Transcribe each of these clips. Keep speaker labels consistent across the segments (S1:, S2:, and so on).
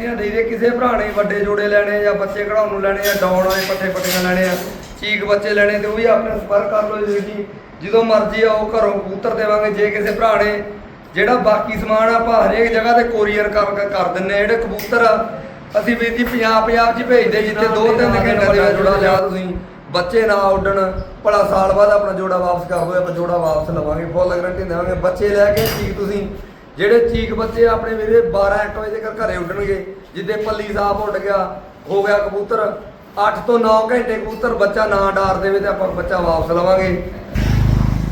S1: ਗਾਰੰਟੀਆਂ ਦੇ ਦੇ ਕਿਸੇ ਭਰਾ ਨੇ ਵੱਡੇ ਜੋੜੇ ਲੈਣੇ ਜਾਂ ਬੱਚੇ ਕਢਾਉਣ ਨੂੰ ਲੈਣੇ ਜਾਂ ਡਾਉਣ ਵਾਲੇ ਪੱਠੇ ਪੱਟੀਆਂ ਲੈਣੇ ਆ ਚੀਕ ਬੱਚੇ ਲੈਣੇ ਤੇ ਉਹ ਵੀ ਆਪਣੇ ਸੰਪਰਕ ਕਰ ਲਓ ਜੀ ਜੀ ਜਦੋਂ ਮਰਜ਼ੀ ਆਓ ਘਰੋਂ ਕਬੂਤਰ ਦੇਵਾਂਗੇ ਜੇ ਕਿਸੇ ਭਰਾ ਨੇ ਜਿਹੜਾ ਬਾਕੀ ਸਮਾਨ ਆਪਾਂ ਹਰੇਕ ਜਗ੍ਹਾ ਤੇ ਕੋਰੀਅਰ ਕਰ ਕਰ ਦਿੰਨੇ ਆ ਜਿਹੜੇ ਕਬੂਤਰ ਅਸੀਂ ਵੀਰ ਜੀ ਪੰਜਾਬ ਪੰਜਾਬ 'ਚ ਭੇਜਦੇ ਜਿੱਥੇ ਦੋ ਤਿੰਨ ਘੰਟੇ ਦੇ ਜੋੜਾ ਲਿਆ ਤੁਸੀਂ। ਬੱਚੇ ਨਾ ਉੱਡਣ ਭਲਾ ਸਾਲ ਬਾਅਦ ਆਪਣਾ ਜੋੜਾ ਵਾਪਸ ਕਰ ਦੋ ਆਪਾਂ ਜੋੜਾ ਵਾਪਸ ਲਵਾਂਗੇ ਫੁੱਲ ਗਾਰੰਟੀ ਦੇਵਾਂਗੇ। ਬੱਚੇ ਲੈ ਕੇ ਚੀਕ ਤੁਸੀਂ। ਜਿਹੜੇ ਚੀਕ ਬੱਚੇ ਆਪਣੇ ਵੀਰੇ 12 1 ਵਜੇ ਤੱਕ ਘਰੇ ਉੱਡਣਗੇ ਜਿੱਦੇ ਪੱਲੀ ਸਾਹਿਬ ਉੱਡ ਗਿਆ, ਹੋ ਗਿਆ ਕਬੂਤਰ। 8 ਤੋਂ 9 ਘੰਟੇ ਕਬੂਤਰ ਬੱਚਾ ਨਾ ਡਾਰ ਦੇਵੇ ਤੇ ਆਪਾਂ ਬੱਚਾ ਵਾਪਸ ਲਵਾਂਗੇ।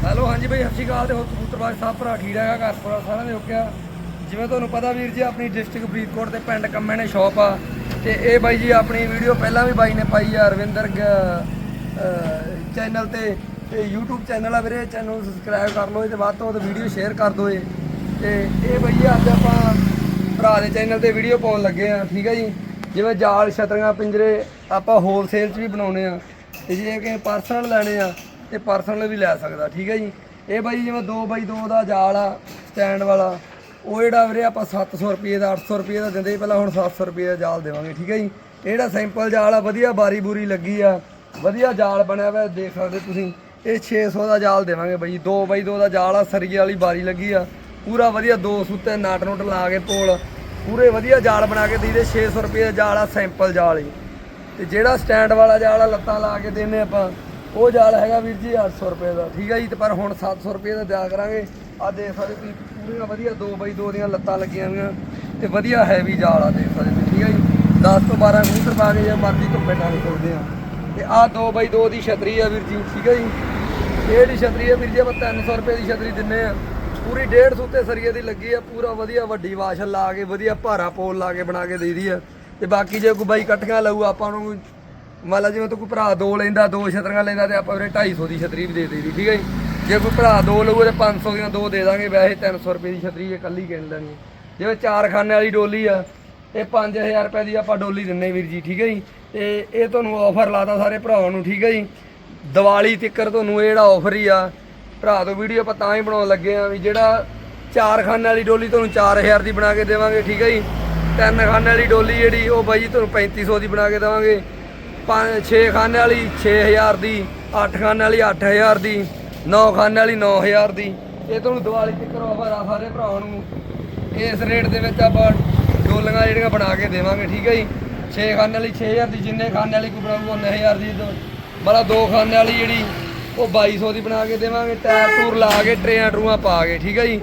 S1: ਹੈਲੋ, ਹਾਂਜੀ ਭਾਈ, ਸਤਿ ਸ਼੍ਰੀ ਅਕਾਲ ਤੇ ਹੋਰ ਕਬੂਤਰਬਾਜ਼ ਸਾਹਿਬ ਭਰਾ ਠੀਕ ਹੈਗਾ ਘਰ ਪੂਰਾ ਸਾਰਿਆਂ ਦੇ ਓਕਿਆ ਜਿਵੇਂ ਤੁਹਾਨੂੰ ਪਤਾ ਵੀਰ ਜੀ, ਆਪਣੀ ਡਿਸਟ੍ਰਿਕਟ ਫਰੀਦਕੋਟ ਦੇ ਪਿੰਡ ਕੰਮੇ ਨੇ ਸ਼ਾਪ ਆ। ਤੇ ਇਹ ਬਾਈ ਜੀ, ਆਪਣੀ ਵੀਡੀਓ ਪਹਿਲਾਂ ਵੀ ਬਾਈ ਨੇ ਪਾਈ ਆ, ਰਵਿੰਦਰ ਚੈਨਲ ਤੇ ਤੇ YouTube ਚੈਨਲ ਆ ਵੀਰੇ ਚੈਨਲ ਨੂੰ ਸਬਸਕ੍ਰਾਈਬ ਕਰ ਲਓ ਤੇ ਵੱਧ ਤੋਂ ਵੱਧ ਵੀਡੀਓ ਸ਼ੇਅਰ ਕਰ ਦਿਓ ਇਹ। ਤੇ ਇਹ ਬਾਈ ਅੱਜ ਆਪਾਂ ਭਰਾ ਦੇ ਚੈਨਲ ਤੇ ਵੀਡੀਓ ਪਾਉਣ ਲੱਗੇ ਆ, ਠੀਕ ਆ ਜੀ? ਜਿਵੇਂ ਜਾਲ, ਛਤਰੀਆਂ, ਪਿੰਜਰੇ ਆਪਾਂ ਹੋਲਸੇਲ 'ਚ ਵੀ ਬਣਾਉਨੇ ਆ ਤੇ ਜੇ ਕਿ ਪਰਸਨਲ ਲੈਣੇ ਆ ਤੇ ਪਰਸਨਲ ਵੀ ਲੈ ਸਕਦਾ, ਠੀਕ ਹੈ ਜੀ? ਇਹ ਬਾਈ ਜਿਵੇਂ 2 ਬਾਈ 2 ਦਾ ਜਾਲ ਆ ਸਟੈਂਡ ਵਾਲਾ, ਉਹ ਜਿਹੜਾ ਵੀਰੇ ਆਪਾਂ 700 ਰੁਪਏ ਦਾ 800 ਰੁਪਏ ਦਾ ਦਿੰਦੇ, ਪਹਿਲਾਂ ਹੁਣ 700 ਰੁਪਏ ਦਾ ਜਾਲ ਦੇਵਾਂਗੇ, ਠੀਕ ਹੈ ਜੀ? ਇਹ ਜਿਹੜਾ ਸਿੰਪਲ ਜਾਲ ਆ, ਵਧੀਆ ਬਾਰੀ ਬੂਰੀ ਲੱਗੀ ਆ, ਵਧੀਆ ਜਾਲ ਬਣਿਆ ਹੋਇਆ, ਦੇਖ ਸਕਦੇ ਤੁਸੀਂ। ਇਹ 600 ਦਾ ਜਾਲ ਦੇਵਾਂਗੇ ਬਾਈ 2 ਬਾਈ 2 ਦਾ ਜਾਲ ਆ, ਸਰੀਏ ਵਾਲੀ ਬਾਰੀ ਲੱਗੀ ਆ। ਪੂਰਾ ਵਧੀਆ ਦੋ ਸੁੱਤੇ ਨਾਟ ਨੋਟ ਲਾ ਕੇ ਪੋਲ, ਪੂਰੇ ਵਧੀਆ ਜਾਲ ਬਣਾ ਕੇ ਦੇਈਦੇ 600 ਰੁਪਏ ਦਾ ਜਾਲ ਆ ਸਿੰਪਲ ਜਾਲ ਜੀ ਤੇ ਜਿਹੜਾ ਸਟੈਂਡ ਵਾਲਾ ਜਾਲ ਆ, ਲੱਤਾਂ ਲਾ ਕੇ ਦਿੰਨੇ ਆਪਾਂ, ਉਹ ਜਾਲ ਹੈਗਾ ਵੀਰ ਜੀ 800 ਰੁਪਏ ਦਾ। ਠੀਕ ਆ ਜੀ, ਤੇ ਪਰ ਹੁਣ 700 ਰੁਪਏ ਦਾ ਦਿਆ ਕਰਾਂਗੇ। ਆ ਦੇਖ ਸਕਦੇ ਤੁਸੀਂ, ਪੂਰੀਆਂ ਵਧੀਆ 2 ਬਾਈ 2 ਦੀਆਂ ਲੱਤਾਂ ਲੱਗੀਆਂ ਹੋਈਆਂ, ਤੇ ਵਧੀਆ ਹੈਵੀ ਜਾਲ ਆ ਦੇਖ ਸਕਦੇ ਤੁਸੀਂ, ਠੀਕ ਆ ਜੀ। 10 ਤੋਂ 12 ਕਬੂਤਰ ਪਾ ਕੇ ਜੇ ਮਰਜ਼ੀ ਧੁੱਪੇ ਟੰਗ ਸਕਦੇ ਆ। ਤੇ ਆ 2 ਬਾਈ 2 ਦੀ ਛਤਰੀ ਆ ਵੀਰ ਜੀ, ਠੀਕ ਆ ਜੀ। ਇਹ ਜਿਹੜੀ ਛਤਰੀ ਆ ਵੀਰ ਜੀ, ਆਪਾਂ 300 ਰੁਪਏ ਦੀ ਛਤਰੀ ਦਿੰਨੇ ਆ। ਪੂਰੀ 150 ਉੱਤੇ ਸਰੀਏ ਦੀ ਲੱਗੀ ਆ, ਪੂਰਾ ਵਧੀਆ ਵੱਡੀ ਵਾਸ਼ ਲਾ ਕੇ, ਵਧੀਆ ਭਾਰਾ ਪੋਲ ਲਾ ਕੇ ਬਣਾ ਕੇ ਦੇਈਦੀ ਆ। ਤੇ ਬਾਕੀ ਜੇ ਕੋਈ ਬਾਈ ਇਕੱਠੀਆਂ ਲਊ, ਆਪਾਂ ਨੂੰ ਮੰਨ ਲਾ ਜਿਵੇਂ ਤੂੰ ਕੋਈ ਭਰਾ ਦੋ ਲੈਂਦਾ, ਦੋ ਛਤਰੀਆਂ ਲੈਂਦਾ ਤੇ ਆਪਾਂ ਵੀਰੇ 250 ਦੀ ਛਤਰੀ ਵੀ ਦੇ ਦੇਈਦੀ ਠੀਕ ਹੈ ਜੀ? ਜੇ ਕੋਈ ਭਰਾ ਦੋ ਲਊ ਤੇ 500 ਦੀਆਂ ਦੋ ਦੇ ਦਾਂਗੇ, ਵੈਸੇ 300 ਰੁਪਏ ਦੀ ਛਤਰੀ ਇਹ ਇਕੱਲੀ ਕਹਿਣ ਲੈਣੀ ਜਿਵੇਂ ਚਾਰ ਖਾਨੇ ਵਾਲੀ ਡੋਲੀ ਆ, ਇਹ 5000 ਰੁਪਏ ਦੀ ਆਪਾਂ ਡੋਲੀ ਦਿੰਨੇ ਵੀਰ ਜੀ, ਠੀਕ ਹੈ ਜੀ? ਤੇ ਇਹ ਤੁਹਾਨੂੰ ਆਫਰ ਲਾਤਾ ਸਾਰੇ ਭਰਾਵਾਂ ਨੂੰ, ਠੀਕ ਹੈ ਜੀ? ਦੀਵਾਲੀ ਤਿੱਕਰ ਤੁਹਾਨੂੰ ਇਹ ਜਿਹੜਾ ਆਫਰ ਹੀ ਆ ਭਰਾ ਤੋਂ ਵੀਡੀਓ ਆਪਾਂ ਤਾਂ ਹੀ ਬਣਾਉਣ ਲੱਗੇ ਆ ਵੀ ਜਿਹੜਾ ਚਾਰ ਖਾਨੇ ਵਾਲੀ ਡੋਲੀ ਤੁਹਾਨੂੰ 4000 ਦੀ ਬਣਾ ਕੇ ਦੇਵਾਂਗੇ, ਠੀਕ ਹੈ ਜੀ? ਤਿੰਨ ਖਾਨੇ ਵਾਲੀ ਡੋਲੀ ਜਿਹੜੀ, ਉਹ ਬਾਈ ਜੀ ਤੁਹਾਨੂੰ 3500 ਦੀ ਬਣਾ ਕੇ ਦੇਵਾਂਗੇ। ਪੰਜ 6 ਖਾਨੇ ਵਾਲੀ 6000 ਦੀ 8 ਖਾਨੇ ਵਾਲੀ 8000 ਦੀ 9 ਖਾਨੇ ਵਾਲੀ 9000 ਦੀ। ਇਹ ਤੁਹਾਨੂੰ ਦੀਵਾਲੀ 'ਤੇ ਆਫਰ ਆ ਸਾਰੇ ਭਰਾਵਾਂ ਨੂੰ। ਇਸ ਰੇਟ ਦੇ ਵਿੱਚ ਆਪਾਂ ਡੋਲੀਆਂ ਜਿਹੜੀਆਂ ਬਣਾ ਕੇ ਦੇਵਾਂਗੇ, ਠੀਕ ਹੈ ਜੀ? 6 ਖਾਨੇ ਵਾਲੀ 6000 ਦੀ, ਜਿੰਨੇ ਖਾਨੇ ਵਾਲੀ ਕੋਈ ਬਣਾਊਗਾ 9000 ਦੀ ਮਤਲਬ ਦੋ ਖਾਨੇ ਵਾਲੀ ਜਿਹੜੀ ਉਹ 2200 ਦੀ ਬਣਾ ਕੇ ਦੇਵਾਂਗੇ ਟਾਇਰ ਟੂਰ ਲਾ ਕੇ ਟਰੇਆਂ ਟਰੂਆਂ ਪਾ ਕੇ, ਠੀਕ ਹੈ ਜੀ?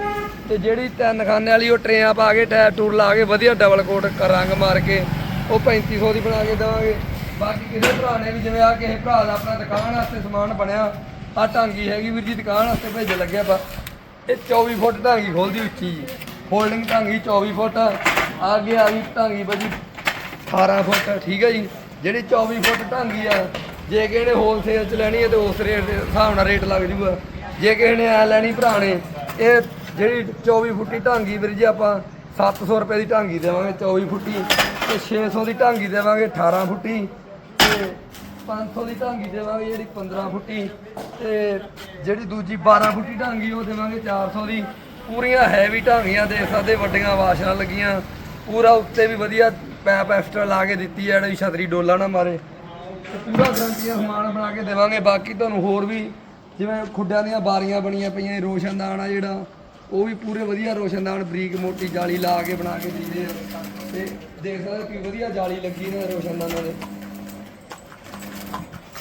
S1: ਤੇ ਜਿਹੜੀ ਤਿੰਨ ਖਾਨੇ ਵਾਲੀ ਉਹ ਟਰੇਆਂ ਪਾ ਕੇ ਟਾਇਰ ਟੂਰ ਲਾ ਕੇ ਵਧੀਆ ਡਬਲ ਕੋਟ ਰੰਗ ਮਾਰ ਕੇ, ਉਹ 3500 ਦੀ ਬਣਾ ਕੇ ਦੇਵਾਂਗੇ। ਬਾਕੀ ਕਿਸੇ ਭਰਾ ਨੇ ਵੀ ਜਿਵੇਂ ਆ ਕਿਸੇ ਭਰਾ ਦਾ ਆਪਣਾ ਦੁਕਾਨ ਵਾਸਤੇ ਸਮਾਨ ਬਣਿਆ, ਆ ਟਾਂਗੀ ਹੈਗੀ ਵੀਰ ਜੀ, ਦੁਕਾਨ ਵਾਸਤੇ ਭੇਜਣ ਲੱਗਿਆ ਆਪਾਂ। ਇਹ 24 ਫੁੱਟ ਢਾਂਗੀ ਖੋਲਦੀ ਉੱਚੀ ਜੀ। ਫੋਲਡਿੰਗ ਟਾਂਗੀ 24 ਫੁੱਟ, ਆ ਗਿਆ ਆ ਵੀ ਢਾਂਗੀ ਬਜੀ 18 ਫੁੱਟ, ਠੀਕ ਹੈ ਜੀ? ਜਿਹੜੀ 24 ਫੁੱਟ ਢਾਂਗੀ ਆ ਜੇ ਕਿਸੇ ਨੇ ਹੋਲਸੇਲ ਚ ਲੈਣੀ ਹੈ ਤੇ ਉਸ ਰੇਟ ਦੇ ਹਿਸਾਬ ਨਾਲ ਰੇਟ ਲੱਗ ਜੂਗਾ। ਜੇ ਕਿਸੇ ਨੇ ਐ ਲੈਣੀ ਭਰਾ ਨੇ ਇਹ ਜਿਹੜੀ 24 ਫੁੱਟੀ ਢਾਂਗੀ ਵੀਰ ਜੀ ਆਪਾਂ 700 ਰੁਪਏ ਦੀ ਢਾਂਗੀ ਦੇਵਾਂਗੇ 24 ਫੁੱਟੀ ਤੇ 600 ਦੀ ਢਾਂਗੀ ਦੇਵਾਂਗੇ 18 ਫੁੱਟੀ ਤੇ 500 ਦੀ ਢਾਂਗੀ ਦੇਵਾਂਗੇ ਜਿਹੜੀ 15 ਫੁੱਟੀ ਤੇ ਜਿਹੜੀ ਦੂਜੀ 12 ਫੁੱਟੀ ਢਾਂਗੀ ਉਹ ਦੇਵਾਂਗੇ 400 ਦੀ। ਪੂਰੀਆਂ ਹੈਵੀ ਢਾਂਗੀਆਂ ਦੇਖ ਸਕਦੇ ਵੱਡੀਆਂ ਵਾਸ਼ਰਾਂ ਲੱਗੀਆਂ। ਪੂਰਾ ਉੱਤੇ ਵੀ ਵਧੀਆ ਪੈਪ ਐਕਸਟਰਾ ਲਾ ਕੇ ਦਿੱਤੀ ਹੈ ਜਿਹੜੀ ਛਤਰੀ ਡੋਲਾ ਨਾ ਮਾਰੇ। ਪੂਰਾ ਗਰੰਟੀਆਂ ਸਮਾਨ ਬਣਾ ਕੇ ਦੇਵਾਂਗੇ। ਬਾਕੀ ਤੁਹਾਨੂੰ ਹੋਰ ਵੀ ਜਿਵੇਂ ਖੁੱਡਾਂ ਦੀਆਂ ਬਾਰੀਆਂ ਬਣੀਆਂ ਪਈਆਂ ਰੋਸ਼ਨਦਾਨ ਆ ਜਿਹੜਾ, ਉਹ ਵੀ ਪੂਰੇ ਵਧੀਆ ਰੋਸ਼ਨਦਾਨ, ਬਰੀਕ ਮੋਟੀ ਜਾਲੀ ਲਾ ਕੇ ਬਣਾ ਕੇ ਦਿੰਦੇ ਆ। ਤੇ ਦੇਖ ਸਕਦੇ ਹੋ ਕਿ ਵਧੀਆ ਜਾਲੀ ਲੱਗੀ ਨੇ ਰੋਸ਼ਨਦਾਨਾਂ ਦੇ।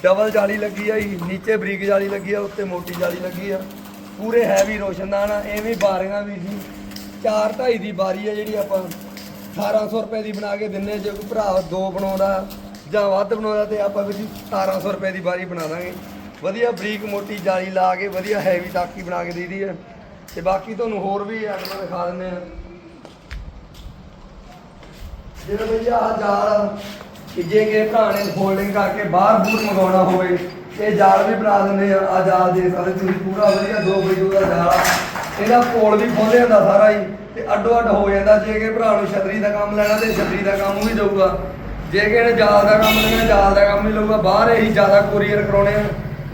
S1: ਡਬਲ ਜਾਲੀ ਲੱਗੀ ਆ ਜੀ, ਨੀਚੇ ਬਰੀਕ ਜਾਲੀ ਲੱਗੀ ਆ, ਉੱਤੇ ਮੋਟੀ ਜਾਲੀ ਲੱਗੀ ਆ। ਪੂਰੇ ਹੈਵੀ ਰੋਸ਼ਨਦਾਨ ਆ, ਐਵੇਂ ਬਾਰੀਆਂ ਵੀ ਸੀ 4 2.5 ਦੀ ਬਾਰੀ ਆ ਜਿਹੜੀ ਆਪਾਂ 1800 ਰੁਪਏ ਦੀ ਬਣਾ ਕੇ ਦਿੰਨੇ ਆ। ਜੇ ਕੋਈ ਭਰਾ ਦੋ ਬਣਾਉਂਦਾ ਜਾਂ ਵੱਧ ਬਣਾਉਂਦਾ ਤੇ ਆਪਾਂ ਵੀ ਜੀ 1700 ਰੁਪਏ ਦੀ ਬਾਰੀ ਬਣਾ ਦਾਂਗੇ। ਵਧੀਆ ਬਰੀਕ ਮੋਟੀ ਜਾਲੀ ਲਾ ਕੇ ਵਧੀਆ ਹੈਵੀ ਟਾਕੀ ਬਣਾ ਕੇ ਦੇਈਦੀ ਆ ਤੇ ਬਾਕੀ ਤੁਹਾਨੂੰ ਹੋਰ ਵੀ ਐਡਮਾ ਦਿਖਾ ਦਿੰਦੇ ਆ ਜਿਹੜਾ ਭਈਆ ਆ ਜਾਲ ਕਿ ਜੇ ਕਿਸੇ ਭਰਾ ਨੇ ਫੋਲਡਿੰਗ ਕਰਕੇ ਬਾਹਰ ਬੂਟ ਮੰਗਾਉਣਾ ਹੋਵੇ, ਇਹ ਜਾਲ ਵੀ ਬਣਾ ਦਿੰਦੇ ਆ ਆ ਜਾਲ ਦੇ ਸਾਰੇ ਤੁਸੀਂ, ਪੂਰਾ ਵਧੀਆ ਦੋ ਵਜੇ ਦਾ ਜਾਲ ਆ। ਇਹਦਾ ਪੋਲ ਵੀ ਖੋਲੇ ਹੁੰਦਾ ਸਾਰਾ ਹੀ ਤੇ ਅੱਡੋ ਅੱਡ ਹੋ ਜਾਂਦਾ। ਜੇ ਕਿਸੇ ਭਰਾ ਨੂੰ ਛਤਰੀ ਦਾ ਕੰਮ ਲੈਣਾ ਤੇ ਛਤਰੀ ਦਾ ਕੰਮ ਵੀ ਦਊਗਾ ਜੇ ਕਿਸੇ ਨੇ ਜਾਲ ਦਾ ਕੰਮ ਲੈਣਾ ਜਾਲ ਦਾ ਕੰਮ ਹੀ ਲਊਗਾ, ਬਾਹਰ ਇਹੀ ਜ਼ਿਆਦਾ ਕੋਰੀਅਰ ਕਰਾਉਣੇ ਆ।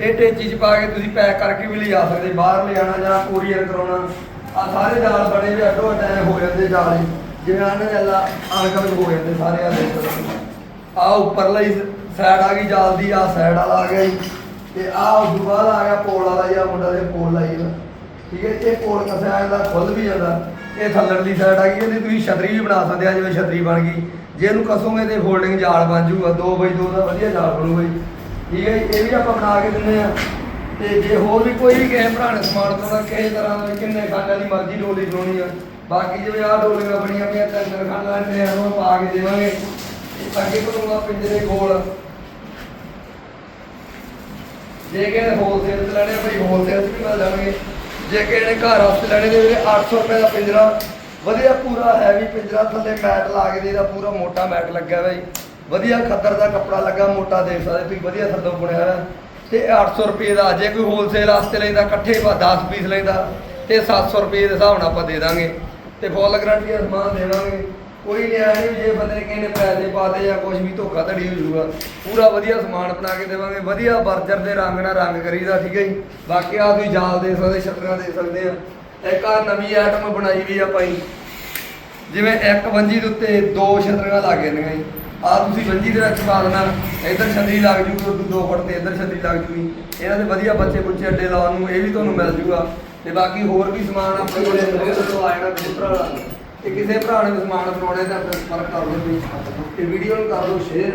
S1: ਇਹ ਟੇਚੀ ਚ ਪਾ ਕੇ ਤੁਸੀਂ ਪੈਕ ਕਰਕੇ ਵੀ ਲਿਜਾ ਸਕਦੇ, ਬਾਹਰ ਲਿਜਾਣਾ ਜਾਂ ਕੋਰੀਅਰ ਕਰਾਉਣਾ। ਆ ਸਾਰੇ ਜਾਲ ਬਣੇ ਵੀ ਅੱਡੋ ਅੱਡ ਐਂ ਹੋ ਜਾਂਦੇ ਜਾਲ ਹੀ। ਜਿਵੇਂ ਆਨੇ ਅੱਲਾ ਅਣਕਲ ਹੋ ਜਾਂਦੇ ਸਾਰੇ ਆ ਦੇਖੋ ਆ ਉੱਪਰਲਾ ਹੀ ਸਾਈਡ ਆ ਗਈ ਜਾਲ ਦੀ ਆ ਸਾਈਡ ਵਾਲਾ ਆ ਗਿਆ ਜੀ। ਤੇ ਆ ਉਸ ਤੋਂ ਬਾਅਦ ਆ ਗਿਆ ਪੋਲ ਵਾਲਾ ਜਾਂ ਮੁੰਡਾ ਦੇ ਪੋਲ ਲਾਈ ਠੀਕ ਹੈ, ਇਹ ਪੋਲ ਕਸਿਆ ਜਾਂਦਾ ਖੁੱਲ ਵੀ ਜਾਂਦਾ। ਇਹ ਥੱਲੜਲੀ ਸਾਈਡ ਆ ਗਈ, ਇਹਦੀ ਤੁਸੀਂ ਛਤਰੀ ਵੀ ਬਣਾ ਸਕਦੇ ਆ, ਜਿਵੇਂ ਛਤਰੀ ਬਣ ਗਈ। ਜੇ ਇਹਨੂੰ ਕਸੋਗੇ ਤੇ ਫੋਲਡਿੰਗ ਜਾਲ ਬਣ ਜੂਗਾ 2 ਬਾਈ 2 ਦਾ ਵਧੀਆ ਜਾਲ ਬਣੂਗਾ ਜੀ। ਠੀਕ ਹੈ ਇਹ ਵੀ ਆਪਾਂ ਬਣਾ ਕੇ ਦਿੰਦੇ ਆ। ਤੇ ਜੇ ਹੋਰ ਵੀ ਕੋਈ ਕਿਸੇ ਭਰਾ ਸਮਾਨ ਪਾਉਣਾ ਕਿਸੇ ਤਰ੍ਹਾਂ ਦਾ ਕਿੰਨੇ ਖਾਂਡਾਂ ਦੀ ਮਰਜ਼ੀ ਡੋਲੀ ਬਣਾਉਣੀ ਆ। ਬਾਕੀ ਜਿਵੇਂ ਆਹ ਡੋਲੀਆਂ ਬਣੀਆਂ ਪਈਆਂ, ਤਿੰਨ ਖਾਂਡਾਂ ਨੇ ਉਹ ਪਾ ਕੇ ਦੇਵਾਂਗੇ। ਅੱਗੇ ਬਣੂਗਾ ਪਿੰਜਰੇ ਕੋਲ ਜੇ ਕਿਸੇ ਹੋਲਸੇਲ ਤੇ ਲੈਣੇ ਆ ਭਾਈ ਹੋਲਸੇਲ 'ਚ ਵੀ ਮਿਲ ਜਾਣਗੇ। ਜੇ ਕਿਸੇ ਨੇ ਘਰ ਵਾਸਤੇ ਲੈਣੇ ਦੇ ਵੀਰੇ 800 ਰੁਪਏ ਦਾ ਪਿੰਜਰਾ। ਵਧੀਆ ਪੂਰਾ ਹੈਵੀ ਪਿੰਜਰਾ, ਥੱਲੇ ਮੈਟ ਲਾ ਕੇ ਦੇਦਾ ਪੂਰਾ ਮੋਟਾ ਮੈਟ ਲੱਗਿਆ ਹੋਇਆ ਜੀ ਵਧੀਆ ਖੱਦਰ ਦਾ ਕੱਪੜਾ ਲੱਗਾ, ਮੋਟਾ ਦੇਖ ਸਕਦੇ ਤੁਸੀਂ, ਵਧੀਆ ਥੱਲੋਂ ਬੁਣਿਆ ਹੋਇਆ। ਤੇ ਇਹ 800 ਰੁਪਏ ਦਾ, ਜੇ ਕੋਈ ਹੋਲਸੇਲ ਵਾਸਤੇ ਲੈਂਦਾ, ਇਕੱਠੇ ਪਾ 10 ਪੀਸ ਲੈਂਦਾ, ਤੇ 700 ਰੁਪਏ ਦੇ ਹਿਸਾਬ ਨਾਲ ਆਪਾਂ ਦੇ ਦਾਂਗੇ। ਤੇ ਫੁੱਲ ਗਰੰਟੀ ਦਾ ਸਮਾਨ ਦੇਵਾਂਗੇ। ਕੋਈ ਨਹੀਂ ਆਇਆ ਨਹੀਂ ਜੇ ਬੰਦੇ ਨੇ ਕਿਸੇ ਨੇ ਪੈਸੇ ਪਾਤੇ ਜਾਂ ਕੁਝ ਵੀ ਧੋਖਾ ਧੜੀ ਹੋ ਜਾਊਗਾ। ਪੂਰਾ ਵਧੀਆ ਸਮਾਨ ਬਣਾ ਕੇ ਦੇਵਾਂਗੇ, ਵਧੀਆ ਬਰਜਰ ਦੇ ਰੰਗ ਨਾਲ ਰੰਗ ਕਰੀਦਾ, ਠੀਕ ਹੈ ਜੀ? ਬਾਕੀ ਆ ਤੁਸੀਂ ਜਾਲ ਦੇ ਸਕਦੇ, ਛਤਰਾਂ ਦੇ ਸਕਦੇ ਆ। ਇੱਕ ਆ ਨਵੀਂ ਆਈਟਮ ਬਣਾਈ ਵੀ ਆ ਭਾਈ। ਜਿਵੇਂ ਇੱਕ ਵੰਜੀ ਦੇ ਉੱਤੇ ਦੋ ਛਤਰੀਆਂ ਲੱਗ ਜਾਂਦੀਆਂ ਜੀ। ਆ ਤੁਸੀਂ ਵੰਜੀ ਦੇ ਵਿੱਚ ਪਾ ਦੇਣਾ, ਇੱਧਰ ਛਤਰੀ ਲੱਗ ਜੂਗੀ ਦੋ ਫੁੱਟ ਤੇ ਇੱਧਰ ਛਤਰੀ ਲੱਗ ਜੂਗੀ। ਇਹਨਾਂ ਦੇ ਵਧੀਆ ਬੱਚੇ ਬੁੱਚੇ ਅੱਡੇ ਲਾਉਣ ਨੂੰ ਇਹ ਵੀ ਤੁਹਾਨੂੰ ਮਿਲ ਜੂਗਾ। ਤੇ ਬਾਕੀ ਹੋਰ ਵੀ ਸਮਾਨ ਆਪਣੇ ਕੋਲੇ ਬਹੁਤ ਤੋਂ ਆ ਜਾਣਾ ਕਬੂਤਰ ਤੇ ਕਿਸੇ ਭਰਾ ਨੇ ਸਮਾਨ ਬਣਾਉਣਾ ਤਾਂ ਫਿਰ ਸੰਪਰਕ ਕਰ ਲਓ ਤੁਸੀਂ ਤੇ ਵੀਡੀਓ ਨੂੰ ਕਰ ਦਿਓ ਸ਼ੇਅਰ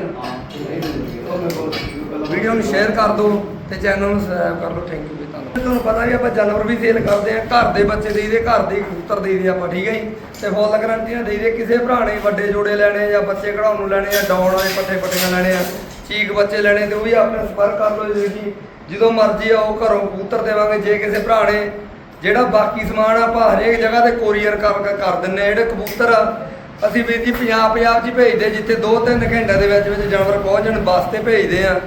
S1: ਵੀਡੀਓ ਨੂੰ ਸ਼ੇਅਰ ਕਰ ਦਿਓ ਤੇ ਚੈਨਲ ਨੂੰ ਸਬਸਕ੍ਰਾਈਬ ਕਰ ਲਓ। ਥੈਂਕ ਯੂ ਜੀ ਤੁਹਾਨੂੰ ਤੁਹਾਨੂੰ ਪਤਾ ਵੀ ਆਪਾਂ ਜਾਨਵਰ ਵੀ ਸੇਲ ਕਰਦੇ ਆ। ਘਰ ਦੇ ਬੱਚੇ ਦੇਈਦੇ ਘਰ ਦੇ ਕਬੂਤਰ ਦੇਈਦੇ ਆਪਾਂ ਠੀਕ ਹੈ ਜੀ? ਤੇ ਫੁੱਲ ਗਰੰਟੀ ਨਾਲ ਦੇਈਦੇ ਕਿਸੇ ਭਰਾ ਨੇ ਵੱਡੇ ਜੋੜੇ ਲੈਣੇ ਜਾਂ ਬੱਚੇ ਕਢਾਉਣ ਨੂੰ ਲੈਣੇ ਆ ਡਾਉਣ ਵਾਲੇ ਪੱਠੇ ਪੱਟੀਆਂ ਲੈਣੇ ਆ ਚੀਕ ਬੱਚੇ ਲੈਣੇ ਤੇ ਉਹ ਵੀ ਆਪਣੇ ਸੰਪਰਕ ਕਰ ਲਓ ਜੀ ਜੀ। ਜਦੋਂ ਮਰਜ਼ੀ ਆਓ ਘਰੋਂ ਕਬੂਤਰ ਦੇਵਾਂਗੇ। ਜੇ ਕਿਸੇ ਭਰਾ ਨੇ ਜਿਹੜਾ ਬਾਕੀ ਸਮਾਨ ਆਪਾਂ ਹਰੇਕ ਜਗ੍ਹਾ ਤੇ ਕੋਰੀਅਰ ਕਰ ਕਰ ਦਿੰਨੇ ਆ ਜਿਹੜੇ ਕਬੂਤਰ ਆ, ਅਸੀਂ ਵੀਰ ਜੀ ਪੰਜਾਬ ਪੰਜਾਬ 'ਚ ਹੀ ਭੇਜਦੇ, ਜਿੱਥੇ 2-3 ਘੰਟਿਆਂ ਦੇ ਵਿੱਚ ਵਿੱਚ ਜਾਨਵਰ ਪਹੁੰਚ ਜਾਣ, ਬੱਸ ਤੇ ਭੇਜਦੇ ਆ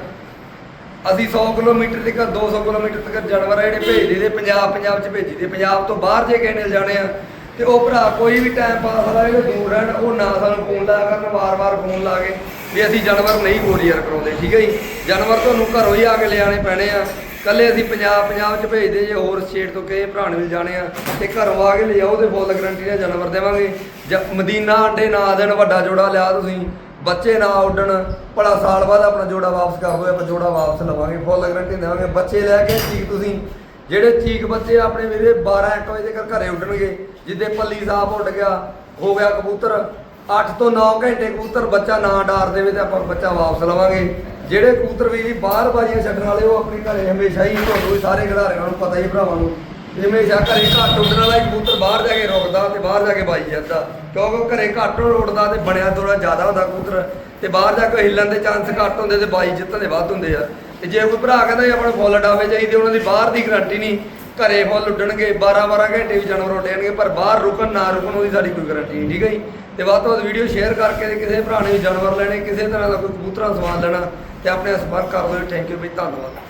S1: ਅਸੀਂ 100 ਕਿਲੋਮੀਟਰ ਤੱਕ 200 ਕਿਲੋਮੀਟਰ ਤੱਕ ਜਾਨਵਰ ਆ ਜਿਹੜੇ ਭੇਜਦੇ ਦੇ ਪੰਜਾਬ ਪੰਜਾਬ 'ਚ ਭੇਜੀਦੇ। ਪੰਜਾਬ ਤੋਂ ਬਾਹਰ ਜੇ ਕਿਸੇ ਨੇ ਜਾਣੇ ਆ, ਤੇ ਉਹ ਭਰਾ ਕੋਈ ਵੀ ਟਾਈਮ ਪਾਸ ਵਾਲਾ, ਜਿਹੜੇ ਦੂਰ ਰਹਿਣ, ਉਹ ਨਾ ਸਾਨੂੰ ਫੋਨ ਲਾਇਆ ਕਰਨ, ਵਾਰ-ਵਾਰ ਫੋਨ ਲਾ ਕੇ ਵੀ ਅਸੀਂ ਜਾਨਵਰ ਨਹੀਂ ਕੋਰੀਅਰ ਕਰਾਉਂਦੇ, ਠੀਕ ਹੈ ਜੀ? ਜਾਨਵਰ ਤੁਹਾਨੂੰ ਘਰੋਂ ਹੀ ਆ ਕੇ ਲਿਆਣੇ ਪੈਣੇ ਆ। ਕੱਲੇ ਅਸੀਂ ਪੰਜਾਬ ਪੰਜਾਬ 'ਚ ਭੇਜਦੇ ਜੇ, ਹੋਰ ਸਟੇਟ ਤੋਂ ਕਿਸੇ ਭਰਾ ਨੇ ਵੀ ਜਾਣੇ ਆ, ਤੇ ਘਰੋਂ ਆ ਕੇ ਲਿਆਓ ਤੇ ਫੁੱਲ ਗਰੰਟੀ ਨਾਲ ਜਾਨਵਰ ਦੇਵਾਂਗੇ। ਜਾਂ ਮਦੀਨਾ ਅੰਡੇ ਨਾ ਦੇਣ, ਵੱਡਾ ਜੋੜਾ ਲਿਆ ਤੁਸੀਂ, ਬੱਚੇ ਨਾ ਉੱਡਣ, ਭਲਾ ਸਾਲ ਬਾਅਦ ਆਪਣਾ ਜੋੜਾ ਵਾਪਸ ਕਰ ਦੋ ਆਪਾਂ ਜੋੜਾ ਵਾਪਸ ਲਵਾਂਗੇ ਫੁੱਲ ਗਰੰਟੀ ਦੇਵਾਂਗੇ। ਬੱਚੇ ਲੈ ਕੇ ਠੀਕ ਤੁਸੀਂ, ਜਿਹੜੇ ਚੀਕ ਬੱਚੇ ਆਪਣੇ ਵੀਰੇ 12 1 ਵਜੇ ਤੱਕ ਘਰੇ ਉੱਡਣਗੇ, ਜਿੱਦੇ ਪੱਲੀ ਸਾਫ਼ ਉੱਡ ਗਿਆ, ਹੋ ਗਿਆ ਕਬੂਤਰ 8 ਤੋਂ 9 ਘੰਟੇ ਕਬੂਤਰ ਬੱਚਾ ਨਾ ਡਾਰ ਦੇਵੇ ਤੇ ਆਪਾਂ ਬੱਚਾ ਵਾਪਸ ਲਵਾਂਗੇ। ਜਿਹੜੇ ਕਬੂਤਰ ਵੀ ਬਾਹਰ ਬਾਜੀਆਂ ਛੱਡਣ ਵਾਲੇ, ਉਹ ਆਪਣੇ ਘਰੇ ਹਮੇਸ਼ਾ ਹੀ ਤੁਹਾਨੂੰ ਵੀ ਸਾਰੇ ਖਿਡਾਰੀਆਂ ਨੂੰ ਪਤਾ ਹੀ ਭਰਾਵਾਂ ਨੂੰ। ਹਮੇਸ਼ਾ ਘਰੇ ਘੱਟ ਉੱਡਣ ਵਾਲਾ ਹੀ ਕਬੂਤਰ ਬਾਹਰ ਜਾ ਕੇ ਰੁਕਦਾ ਤੇ ਬਾਹਰ ਜਾ ਕੇ ਬਾਜੀ ਜਾਂਦਾ। ਕਿਉਂਕਿ ਉਹ ਘਰੇ ਘੱਟ ਉੱਡਦਾ ਤੇ ਬਣਿਆ ਥੋੜਾ ਜ਼ਿਆਦਾ ਹੁੰਦਾ ਕਬੂਤਰ। ਤੇ ਬਾਹਰ ਜਾ ਕੇ ਹਿੱਲਣ ਦੇ ਚਾਂਸ ਘੱਟ ਹੁੰਦੇ ਤੇ ਬਾਜੀ ਜਿੱਤਣ ਦੇ ਵੱਧ ਹੁੰਦੇ ਆ। ਤੇ ਜੇ ਕੋਈ ਭਰਾ ਕਹਿੰਦਾ ਜੀ ਆਪਾਂ ਨੂੰ ਫੁੱਲ ਡਾਵੇ ਚਾਹੀਦੇ, ਉਹਨਾਂ ਦੀ ਬਾਹਰ ਦੀ ਗਰੰਟੀ ਨਹੀਂ। ਘਰੇ ਫੁੱਲ ਉੱਡਣਗੇ 12 12 ਘੰਟੇ ਵੀ ਜਾਨਵਰ ਉੱਡਣਗੇ ਪਰ ਬਾਹਰ ਰੁਕਣ, ਨਾ ਰੁਕਣ, ਉਹਦੀ ਸਾਡੀ ਕੋਈ ਗਰੰਟੀ ਨਹੀਂ, ਠੀਕ ਹੈ ਜੀ? ਤੇ ਵੱਧ ਤੋਂ ਵੱਧ ਵੀਡੀਓ ਸ਼ੇਅਰ ਕਰਕੇ ਕਿਸੇ ਭਰਾ ਨੇ ਵੀ ਜਾਨਵਰ ਲੈਣੇ, ਕਿਸੇ ਤਰ੍ਹਾਂ ਦਾ ਕੋਈ ਕਬੂਤਰਾਂ ਦਾ ਸਮਾਨ ਲੈਣਾ ਤੇ ਆਪਣੇ ਨਾਲ ਸੰਪਰਕ ਕਰ ਲਓ ਥੈਂਕ ਯੂ ਬਈ ਧੰਨਵਾਦ।